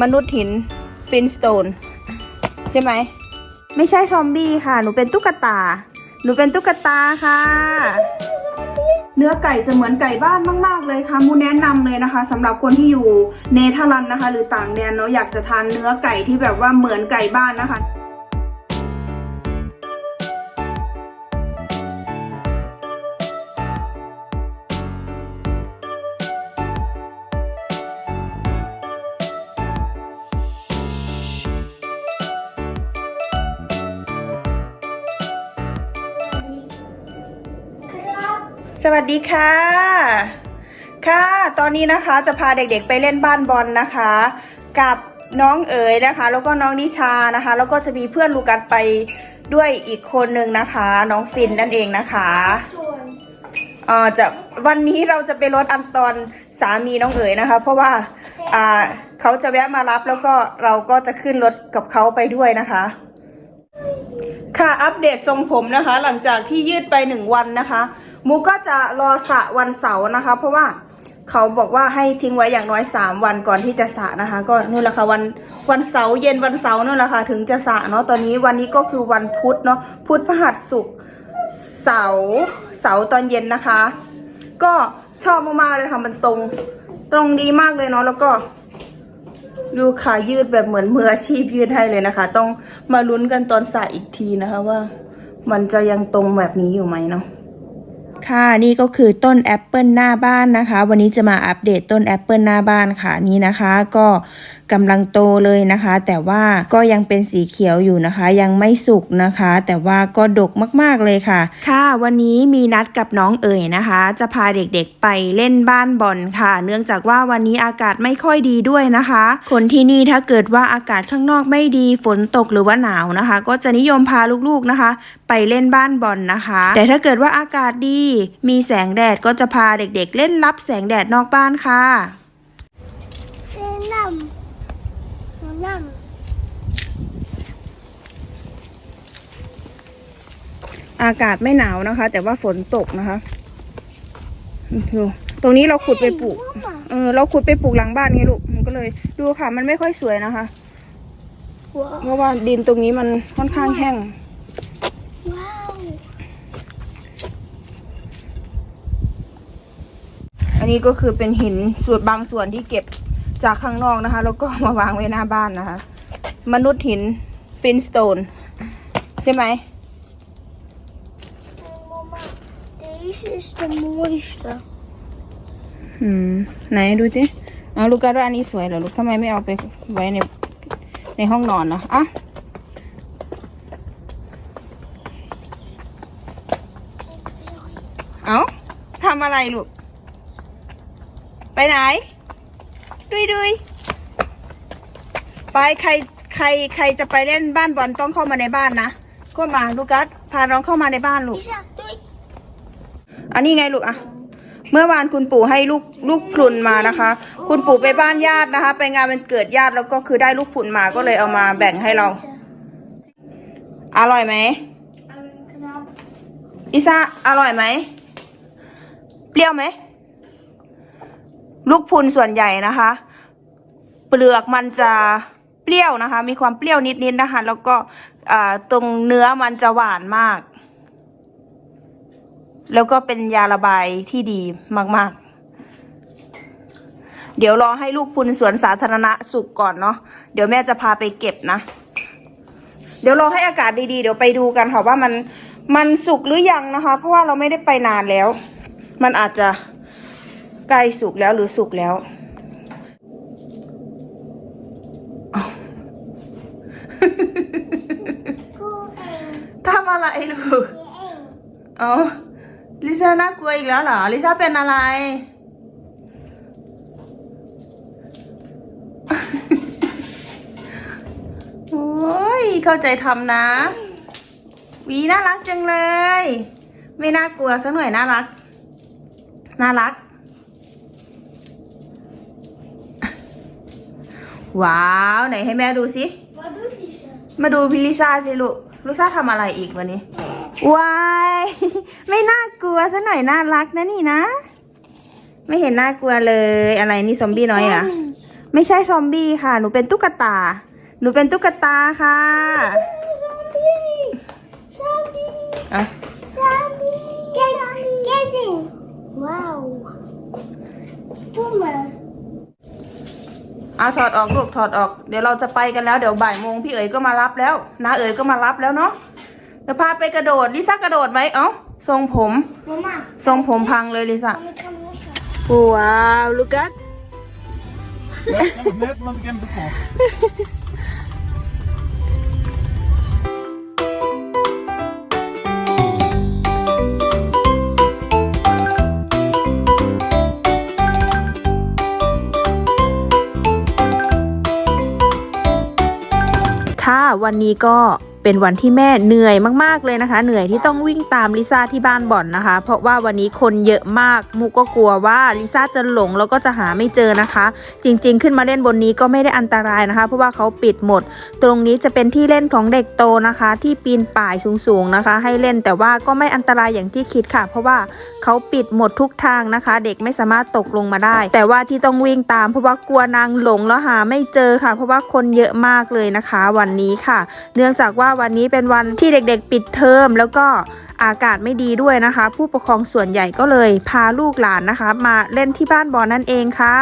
มนุษย์หินฟินสโตนใช่ไหม ไม่ใช่ซอมบี้ค่ะ หนูเป็นตุ๊กตา หนูเป็นตุ๊กตาค่ะ เนื้อไก่จะเหมือนไก่บ้านมาก ๆ เลยค่ะ มูแนะนำเลยนะคะสำหรับคนที่อยู่เนเธอร์แลนด์นะคะ หรือต่างแดนเนาะอยากจะทานเนื้อไก่ที่แบบว่าเหมือนไก่บ้านนะคะ สวัสดีค่ะ ค่ะ ตอนนี้นะคะจะพาเด็กๆไปเล่นบ้านบอลนะคะ กับน้องเอ๋ยนะคะ แล้วก็น้องนิชานะคะ แล้วก็จะมีเพื่อนลูกัสไปด้วยอีกคนนึงนะคะ น้องฟินนั่นเองนะคะส่วนเอ่อจะวันนี้เราจะไปรถอันตอนสามีน้องเอ๋ยนะคะ เพราะว่าอ่าเขาจะแวะมารับแล้วก็เราก็จะขึ้นรถกับเขาไปด้วยนะคะ ค่ะอัปเดตทรงผมนะคะ หลังจากที่ยืดไปหนึ่งวันนะคะ มูก็จะรอสระวันเสาร์นะคะ เพราะว่าเขาบอกว่าให้ทิ้งไว้อย่างน้อยสามวันก่อนที่จะสระนะคะ ก็นู่นแหละค่ะวันวันเสาร์เย็นวันเสาร์นู่นแหละค่ะถึงจะสระเนาะตอนนี้วันนี้ก็คือวันพุธเนาะพุธพฤหัสศุกร์เสาร์เสาร์ตอนเย็นนะคะ ก็ชอบมากๆเลยค่ะมันตรงตรงดีมากเลยเนาะแล้วก็ ดูขายืดแบบเหมือนมืออาชีพยืดให้เลยนะคะ ต้องมาลุ้นกันตอนสระอีกทีนะคะว่า มันจะยังตรงแบบนี้อยู่ไหมเนาะ ค่ะนี่ก็คือต้นแอปเปิลหน้าบ้านนะคะ วันนี้จะมาอัปเดตต้นแอปเปิลหน้าบ้านค่ะนี่นะคะ ก็กำลังโตเลยนะคะ แต่ว่าก็ยังเป็นสีเขียวอยู่นะคะ ยังไม่สุกนะคะ แต่ว่าก็ดกมากๆเลยค่ะ ค่ะวันนี้มีนัดกับน้องเอ๋ยนะคะ จะพาเด็กๆไปเล่นบ้านบอลค่ะ เนื่องจากว่าวันนี้อากาศไม่ค่อยดีด้วยนะคะ คนที่นี่ถ้าเกิดว่าอากาศข้างนอกไม่ดีฝนตกหรือว่าหนาวนะคะ ก็จะนิยมพาลูกๆนะคะ ไปเล่นบ้านบอลนะคะ แต่ถ้าเกิดว่าอากาศดี มีแสงแดดก็จะพาเด็กๆ เล่นรับแสงแดดนอกบ้านค่ะแนะนำแนะนอากาศไม่หนาวนะคะ แต่ว่าฝนตกนะคะดูตรงนี้เราำขุดไปปลูก เออ เราขุดไปปลูกหลังบ้านไงลูก มันก็เลย ดูค่ะ มันไม่ค่อยสวยนะคะว้าวเพราะว่าดินตรงนี้มันค่อนข้างแห้งว้าวอันนี้ก็คือเป็นหินส่วนบางส่วนที่เก็บ จากข้างนอกนะคะ แล้วก็มาวางไว้หน้าบ้านนะคะ มนุษย์หินฟินสโตน ใช่ไหม Mama, this is the moisture. อืม ไหนดูสิเอาลูกกระอันนี้สวยเหรอลูกทำไมไม่เอาไปไว้ในในห้องนอนนะอะเอาทำอะไรลูก ไปไหน ดุยดุยไปใครใครใครจะไปเล่นบ้านบอลต้องเข้ามาในบ้านนะก็มาลูกัสพาน้องเข้ามาในบ้านลูก Isa, doy. อันนี้ไงลูกอะเมื่อวานคุณปู่ให้ลูกลูกพลุนมานะคะ คุณปู่ไปบ้านญาตินะคะ ไปงานวันเกิดญาติแล้วก็คือได้ลูกพลุนมาก็เลยเอามาแบ่งให้เรา อร่อยไหมอิซ่าอร่อยไหมเปรี้ยวไหม ลูกพุนส่วนใหญ่นะคะ เปลือกมันจะเปรี้ยวนะคะ มีความเปรี้ยวนิดๆนะคะ แล้วก็ตรงเนื้อมันจะหวานมาก แล้วก็เป็นยาระบายที่ดีมาก ๆ เดี๋ยวรอให้ลูกพุนสวนสาธารณะสุกก่อนเนาะเดี๋ยวแม่จะพาไปเก็บนะ เดี๋ยวรอให้อากาศดีๆ เดี๋ยวไปดูกันค่ะว่ามันมันสุกหรือยังนะคะ เพราะว่าเราไม่ได้ไปนานแล้ว มันอาจจะ ใกล้สุกแล้วหรือสุกแล้วอ้าวทำอะไรลูกอ๋อลิซ่าน่ากลัวอีกแล้วเหรอ ลิซ่าเป็นอะไร โอ้ย เข้าใจทำนะหวีน่ารักจังเลย ไม่น่ากลัวสักหน่อยน่ารัก น่ารัก ว้าว ไหนให้แม่ดูสิ Wat doet Lisa? มาดูพิลิซ่าสิลูกลิซ่าทำอะไรอีกวันนี้ว้ายไม่น่ากลัวซะหน่อยน่ารักนะนี่นะ ไม่เห็นน่ากลัวเลยอะไรนี่ซอมบี้น้อยเหรอ Mommy. ไม่ใช่ซอมบี้ค่ะ หนูเป็นตุ๊กตา หนูเป็นตุ๊กตาค่ะ Zombie. อะ Zombie. Get, get it. Wow. Boomer. เอาถอดออกลูกถอดออก เดี๋ยวเราจะไปกันแล้ว เดี๋ยวบ่ายโมงพี่เอ๋ยก็มารับแล้วน้าเอ๋ยก็มารับแล้วเนาะเดี๋ยวพาไปกระโดดลิซ่ากระโดดไหมเอ้าทรงผม Mama. ทรงผมพังเลยลิซ่า Come, come, come. ว้าวลูกัส Ja, dat was net wat ik hem verkocht. ค่ะ วันนี้ก็ เป็นวันที่แม่เหนื่อยมากๆเลยนะคะ เหนื่อยที่ต้องวิ่งตามลิซ่าที่บ้านบ่อนนะคะ เพราะว่าวันนี้คนเยอะมากมูก็กลัวว่าลิซ่าจะหลงแล้วก็จะหาไม่เจอนะคะ จริง ๆ ขึ้นมาเล่นบนนี้ก็ไม่ได้อันตรายนะคะ เพราะว่าเขาปิดหมด ตรงนี้จะเป็นที่เล่นของเด็กโตนะคะ ที่ปีนป่ายสูงๆนะคะ ให้เล่นแต่ว่าก็ไม่อันตรายอย่างที่คิดค่ะ เพราะว่าเขาปิดหมดทุกทางนะคะ เด็กไม่สามารถตกลงมาได้ แต่ว่าที่ต้องวิ่งตาม เพราะว่ากลัวนางหลงแล้วหาไม่เจอค่ะ เพราะว่าคนเยอะมากเลยนะคะ วันนี้ค่ะ เนื่องจากว่าวันนี้เป็นวันที่เด็กๆ ปิดเทอมแล้วก็อากาศไม่ดีด้วยนะคะ ผู้ปกครองส่วนใหญ่ก็เลยพาลูกหลานนะคะ มาเล่นที่บ้านบอลนั่นเองค่ะ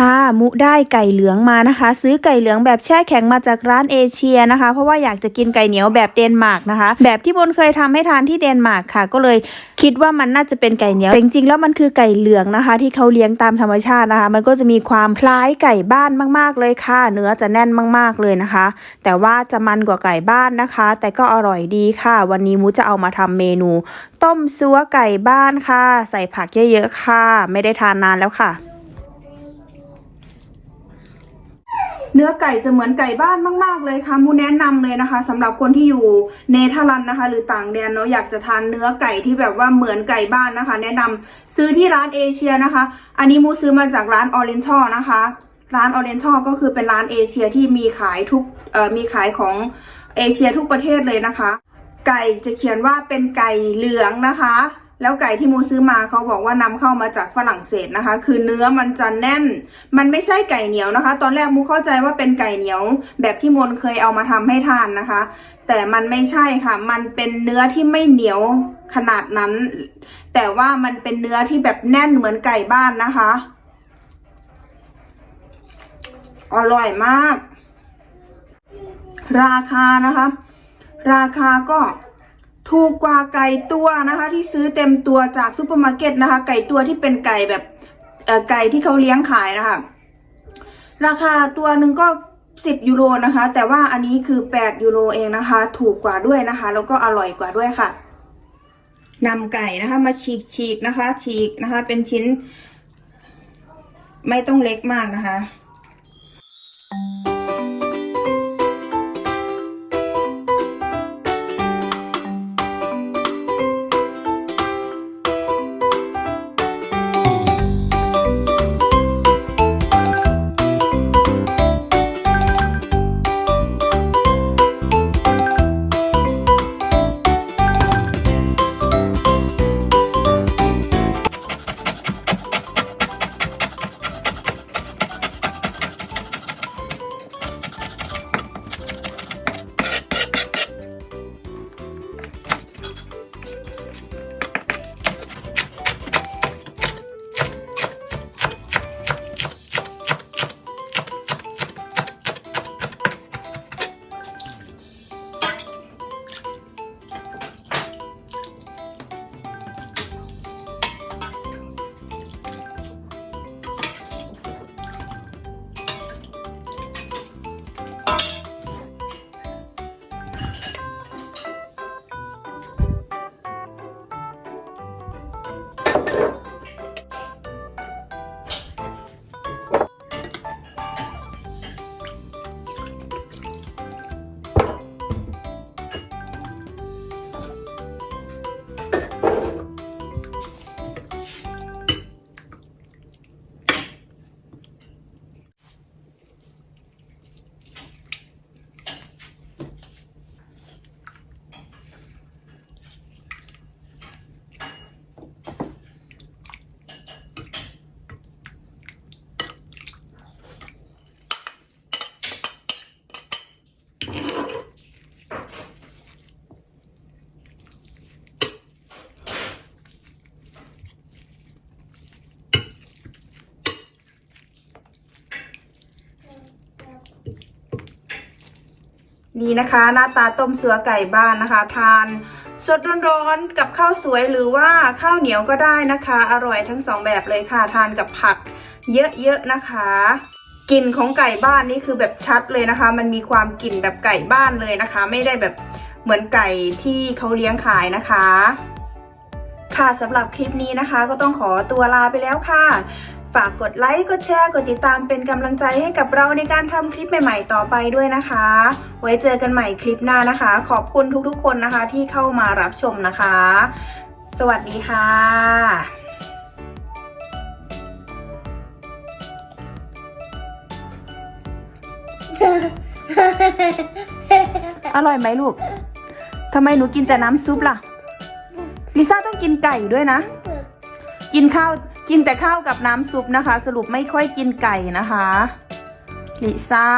ค่ะมุได้ไก่เหลืองมานะคะ ซื้อไก่เหลืองแบบแช่แข็งมาจากร้านเอเชียนะคะ เพราะว่าอยากจะกินไก่เหนียวแบบเดนมาร์กนะคะ แบบที่บนเคยทำให้ทานที่เดนมาร์กค่ะ ก็เลยคิดว่ามันน่าจะเป็นไก่เหนียวแต่จริงๆแล้วมันคือไก่เหลืองนะคะ ที่เขาเลี้ยงตามธรรมชาตินะคะ มันก็จะมีความคล้ายไก่บ้านมากๆเลยค่ะ เนื้อจะแน่นมากๆเลยนะคะ แต่ว่าจะมันกว่าไก่บ้านนะคะ แต่ก็อร่อยดีค่ะ วันนี้มูจะเอามาทำเมนู ต้มซัวไก่บ้านค่ะ ใส่ผักเยอะๆค่ะ ไม่ได้ทานนานแล้วค่ะ เนื้อไก่จะเหมือนไก่บ้านมาก ๆ เลยค่ะมูแนะนำเลยนะคะสำหรับคนที่อยู่เนเธอร์แลนด์นะคะ หรือต่างแดนเนาะอยากจะทานเนื้อไก่ที่แบบว่าเหมือนไก่บ้านนะคะ แนะนำซื้อที่ร้านเอเชียนะคะ อันนี้มูซื้อมาจากร้านออเรนทัลนะคะ ร้านออเรนทัลก็คือเป็นร้านเอเชียที่มีขายทุกมีขายของเอเชียทุกประเทศเลยนะคะ ไก่จะเขียนว่าเป็นไก่เหลืองนะคะ แล้วไก่ที่มูซื้อมาเขาบอกว่านำเข้ามาจากฝรั่งเศสนะคะ คือเนื้อมันจะแน่น มันไม่ใช่ไก่เหนียวนะคะ ตอนแรกมูเข้าใจว่าเป็นไก่เหนียว แบบที่มนเคยเอามาทำให้ทานนะคะ แต่มันไม่ใช่ค่ะ มันเป็นเนื้อที่ไม่เหนียวขนาดนั้น แต่ว่ามันเป็นเนื้อที่แบบแน่นเหมือนไก่บ้านนะคะ อร่อยมาก ราคานะคะ ราคาก็ ถูกกว่าไก่ตัวนะคะ ที่ซื้อเต็มตัวจากซูเปอร์มาร์เก็ตนะคะ ไก่ตัวที่เป็นไก่แบบไก่ที่เขาเลี้ยงขายนะคะ ราคาตัวหนึ่งก็สิบยูโรนะคะ แต่ว่าอันนี้คือแปดยูโรเองนะคะ ถูกกว่าด้วยนะคะ แล้วก็อร่อยกว่าด้วยค่ะนำไก่นะคะ มาฉีกฉีกนะคะ ฉีกนะคะ เป็นชิ้น ไม่ต้องเล็กมากนะคะ นี่นะคะ หน้าตาต้มเสือไก่บ้านนะคะ ทานสดร้อนๆกับข้าวสวยหรือว่าข้าวเหนียวก็ได้นะคะ อร่อยทั้งสองแบบเลยค่ะ ทานกับผักเยอะๆนะคะกลิ่นของไก่บ้านนี่คือแบบชัดเลยนะคะ มันมีความกลิ่นแบบไก่บ้านเลยนะคะ ไม่ได้แบบเหมือนไก่ที่เขาเลี้ยงขายนะคะ ค่ะสำหรับคลิปนี้นะคะ ก็ต้องขอตัวลาไปแล้วค่ะ ฝากกดไลค์ กดแชร์ กดติดตามเป็นกำลังใจให้กับเราในการทำคลิปใหม่ ๆ ต่อไปด้วยนะคะ ไว้เจอกันใหม่คลิปหน้านะคะ ขอบคุณทุกๆคนนะคะที่เข้ามารับชมนะคะ สวัสดีค่ะอร่อยไหมลูก ทำไมหนูกินแต่น้ำซุปล่ะ ลิซ่าต้องกินไก่ด้วยนะ กินข้าว กินแต่ข้าวกับน้ำซุปนะคะ สรุปไม่ค่อยกินไก่นะคะลิซ่า